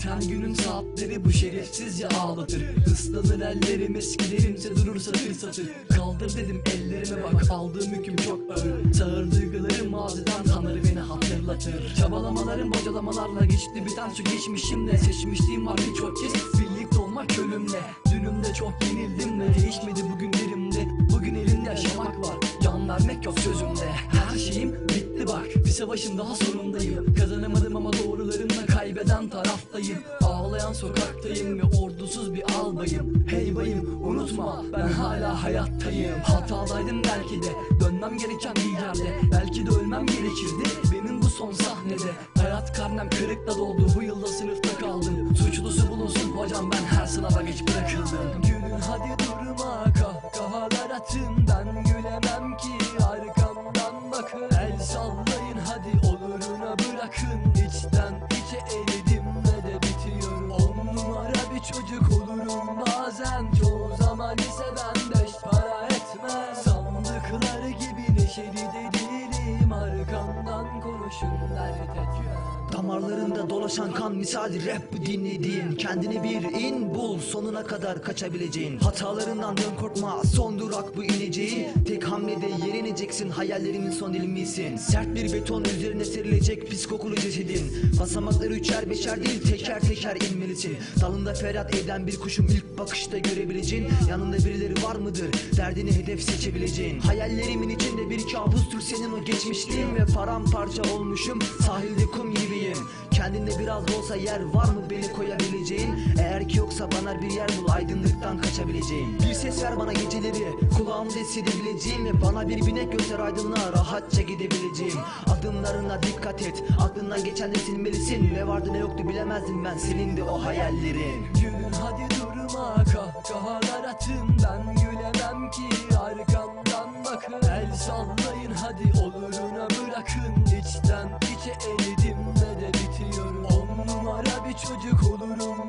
Biten günün saatleri bu şerefsizce ağlatır. Islanır ellerim eskilerimse durur satır satır. Kaldır dedim ellerime bak aldığım hüküm çok ağır. Sağır duygularım maziden tanır beni hatırlatır. Çabalamalarım bocalamalarla geçti biten şu geçmişimle. Seçmişliğim var birçok kez birlikte olmak ölümle. Dünümde çok yenildim ve değişmedi bugünlerimde Bugün elimde yaşamak var can vermek yok sözümde. Her şeyim bitti bak bir savaşın daha sonundayım. Kazanamadım ama doğrularımla kaybeden taraftayım Ağlayan sokaktayım ve ordusuz bir albayım. Hey bayım unutma ben hala hayattayım. Hatadaydım belki de dönmem gereken bir yerde. Belki de ölmem gerekirdi benim bu son sahnede. Hayat karnem kırıkla doldu bu yılda sınıfta kaldım. Suçlusu bulunsun hocam ben her sınava geç bırakıldım. Gülün hadi durma kahkahalar atın Ben gülemem ki arkamdan bakın. El sallayın hadi oluruna bırakın çocuk olurum bazen. Çoğu zaman ise ben beş para etmez Sandıkları gibi neşeli de değilim. Arkamdan konuşun dert etmem Damarlarında dolaşan kan misali rap dinlediğin Kendine bir in bul sonuna kadar kaçabileceğin. Hatalarından dön korkma son durak bu ineceği. Tek hamlede yer ineceksin hayallerimin son ilmisin Sert bir beton üzerine serilecek pis kokulu cesedin. Basamakları üçer beşer değil teker teker inmelisin. Dalında feryat eden bir kuşum ilk bakışta görebileceğin. Yanında birileri var mıdır? Derdini hedef seçebileceğin. Hayallerimin içinde bir kabustur senin o geçmişliğin. Ve paramparça olmuşum sahilde kum gibiyim Kendinde biraz olsa yer var mı beni koyabileceğin? Eğer ki yoksa bana bir yer bul aydınlıktan kaçabileceğim. Bir ses ver bana geceleri kulağımda hissedebileceğim Ve bana bir binek göster aydınlığa rahatça gidebileceğim. Adımlarına dikkat et aklından geçen de silmelisin Ne vardı ne yoktu bilemezdin ben senin de o hayallerin. Gülün hadi durma kahkahalar atın. Ben gülemem ki arkamdan bakın. El sallayın hadi oluruna bırakın. İçten içe eridim çocuk olurum